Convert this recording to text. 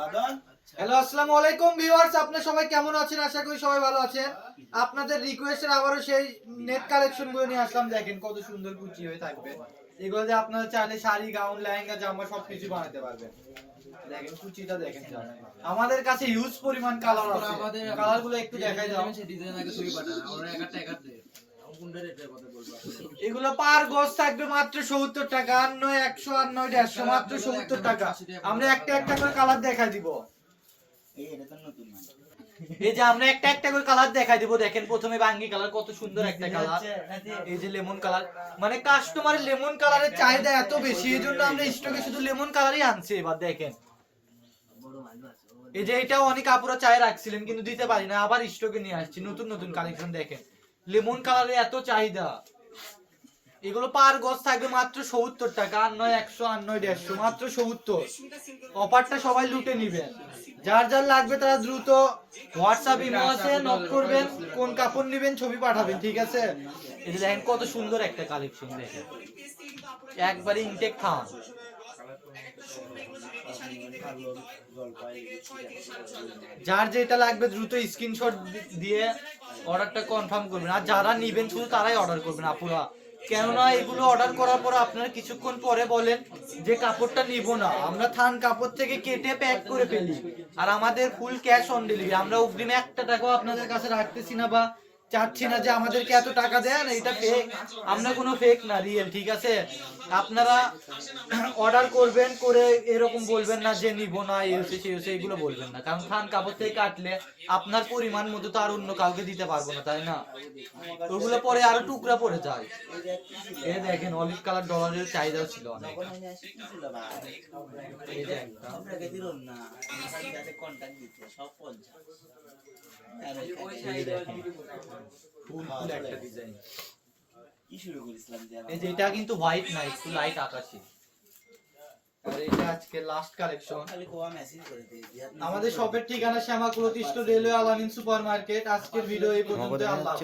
বাদন হ্যালো আসসালামু আলাইকুম ভিউয়ার্স আপনারা সবাই কেমন আছেন? আশা করি সবাই ভালো আছেন। আপনাদের রিকোয়েস্টের আবারও সেই নেট কালেকশনগুলো নিয়ে আসলাম। দেখেন কত সুন্দর কুচি হয়ে থাকবে। এগুলো দিয়ে আপনারা চাইলে শাড়ি গাউন লেহেঙ্গা জামা সবকিছু বানাতে পারবেন। দেখেন কুচিটা দেখেন আমাদের কাছে হিউজ পরিমাণ কালার আছে। কালারগুলো একটু দেখাই দাও। ডিজাইন আগে ছবি পাঠান। আমরা একটা একটা কোনটা রেটের কথা বলব এগুলো পার গজ থাকবে মাত্র সত্তর টাকা আর নয় একশো আর নয় দেড়শো মাত্র সত্তর টাকা। আমরা একটা একটা করে কালার দেখাই দিব। এই এটা যে আমরা একটা একটা করে কালার দেখাই দিব দেখেন প্রথমে বাঙ্গি কালার কত সুন্দর একটা কালার এই যে লেমন কালার মানে কাস্টমারের লেমন কালারের চাহিদা এত বেশি এই জন্য আমরা স্টকে শুধু লেমন কালারই আনছি এবার দেখেন। এই যে এটাও অনেক আপুরা চাই রাখছিলেন কিন্তু দিতে পারি না আবার স্টকে নিয়ে আসছি নতুন নতুন কালেকশন দেখেন। লেমন কালারের এত চাহিদা। এগুলো পার গজ থাকবে মাত্র সত্তর টাকা, আর নয় একশো, আর নয় দেড়শো, মাত্র সত্তর। অফারটা সবাই লুটে নিবেন যার যার লাগবে তারা দ্রুত হোয়াটসঅ্যাপ ইমো আছে নক করবেন, কোন কাপড় নেবেন, ছবি পাঠাবেন, ঠিক আছে? এই দেখেন কত সুন্দর একটা কালেকশন দেখেন। একবারে ইনটেক খাওয়ান যার যেটা লাগবে দ্রুত স্ক্রিনশট দিয়ে অর্ডারটা কনফার্ম করবেন। আর যারা নিবেন শুধু তারাই অর্ডার করবেন, আপুরা। কেননা এগুলো অর্ডার করার পর আপনারা কিছুক্ষণ পরে বলেন যে কাপড়টা নিব না। আমরা থান কাপড় থেকে কেটে প্যাক করে ফেলি। আর আমাদের ফুল ক্যাশ অন ডেলিভারি আমরা অগ্রিমে একটা টাকাও আপনাদের কাছে রাখতেছি না বা চাচ্ছি না যে আমাদেরকে এত টাকা দেন এটা ফেক আমরা কোনো ফেক না রিয়েল ঠিক আছে? আপনারা অর্ডার করবেন করে এরকম বলবেন না যে নিব না এই হচ্ছে সেই হচ্ছে এগুলো বলবেন না। কারণ থান কাপড় থেকে কাটলে আপনার পরিমাণ মতো তো আর অন্য কাউকে দিতে পারব না তাই না? ওগুলো পরে আরও টুকরা পড়ে যায়। এ দেখেন অলিভ কালার ডলারের চাহিদাও ছিল অনেক। এই যে একটা। আপনাকে দিল না আমার কাছে কন্টাক্ট দিতে সব পঞ্চাশ আর এই দেখেন। ফুল ফুল একটা ডিজাইন কি শুরু করেছিলাম এই যে এটা কিন্তু হোয়াইট না একটু লাইট আকাশি। আর এটা আজকে লাস্ট কালেকশন আমাদের শপের ঠিকানা শ্যামা কুলতিষ্ঠ রেলওয়ে আলামিন সুপার মার্কেট আজকের ভিডিও এই পর্যন্ত আল্লাহ।